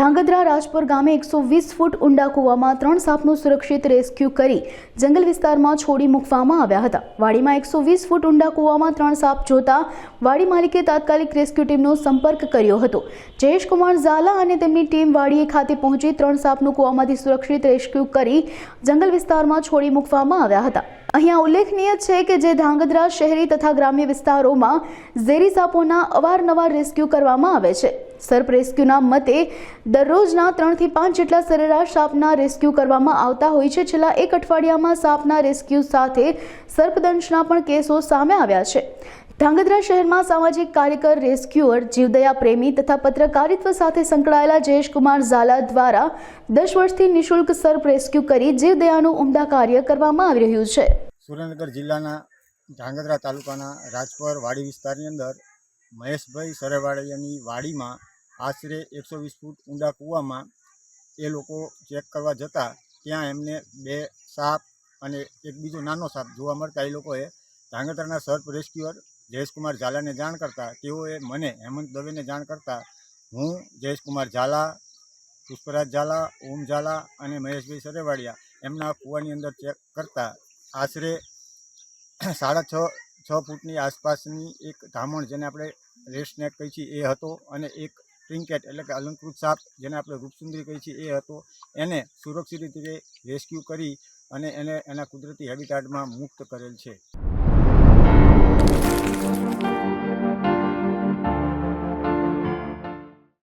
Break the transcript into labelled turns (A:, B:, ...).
A: ધાંગધ્રા રાજપુર ગામે એકસો વીસ ફૂટ ઊંડા કૂવામાં ત્રણ સાપનું સુરક્ષિત રેસ્ક્યુ કરી જંગલ વિસ્તારમાં છોડી મૂકવામાં આવ્યા હતા. વાડીમાં એકસો વીસ ફૂટ ઊંડા કૂવામાં ત્રણ સાપ જોતા વાડી માલિકે તાત્કાલિક રેસ્ક્યુ ટીમનો સંપર્ક કર્યો હતો. જયેશકુમાર ઝાલા અને તેમની ટીમ વાડીએ ખાતે પહોંચી ત્રણ સાપનું કૂવામાંથી સુરક્ષિત રેસ્ક્યુ કરી જંગલ વિસ્તારમાં છોડી મૂકવામાં આવ્યા હતા. અહીંયા ઉલ્લેખનીય છે કે જે ધાંગધ્રા શહેરી તથા ગ્રામ્ય વિસ્તારોમાં ઝેરી સાપોના અવારનવાર રેસ્ક્યુ કરવામાં આવે છે. સર્પ રેસ્ક્યુના મતે દરરોજના ત્રણથી પાંચ જેટલા સરેરાશ સાપના રેસ્ક્યુ કરવામાં આવતા હોય છે. છેલ્લા એક અઠવાડિયામાં સાપના રેસ્ક્યુ સાથે સર્પદંશના પણ કેસો સામે આવ્યા છે. ધ્રાંગધ્રા શહેરમાં સામાજિક કાર્યકર, રેસ્ક્યુઅર, જીવદયા પ્રેમી તથા પત્રકારિત્વ સાથે સંકળાયેલા જયેશકુમાર ઝાલા દ્વારા દસ વર્ષથી નિઃશુલ્ક સર્પ રેસ્ક્યુ કરી જીવદયાનું ઉમદા કાર્ય કરવામાં આવી રહ્યું છે.
B: સુરેન્દ્રનગર જિલ્લાના ધ્રાંગધ્રા તાલુકાના રાજપર વાડી વિસ્તારની અંદર મહેશભાઈ સરેવાડિયાની વાડીમાં આશરે એકસો વીસ ફૂટ ઊંડા કૂવામાં એ લોકો ચેક કરવા જતા ત્યાં એમને બે સાપ અને એક બીજો નાનો સાપ જોવા મળતા એ લોકોએ ધાંગધ્રાના સર્પ રેસ્ક્યુઅર જયેશકુમાર ઝાલાને જાણ કરતા તેઓએ મને હેમંત દવેને જાણ કરતા હું જયેશકુમાર ઝાલા, પુષ્પરાજ ઝાલા, ઓમ ઝાલા અને મહેશભાઈ સરેવાડિયા એમના કૂવાની અંદર ચેક કરતા આશરે સાડા છ છ ફૂટની આસપાસની એક ધામણ જેને આપણે રેસ્ટનેક કહીએ છીએ એ હતો અને એક ટ્રિન્કેટ એટલે કે અલંકૃત સાપ જેને આપણે રૂપસુંદરી કહીએ છીએ, એ હતો. એને સુરક્ષિત રીતે રેસ્ક્યુ કરી અને એને એના કુદરતી હેબિટાટમાં મુક્ત કરેલ છે.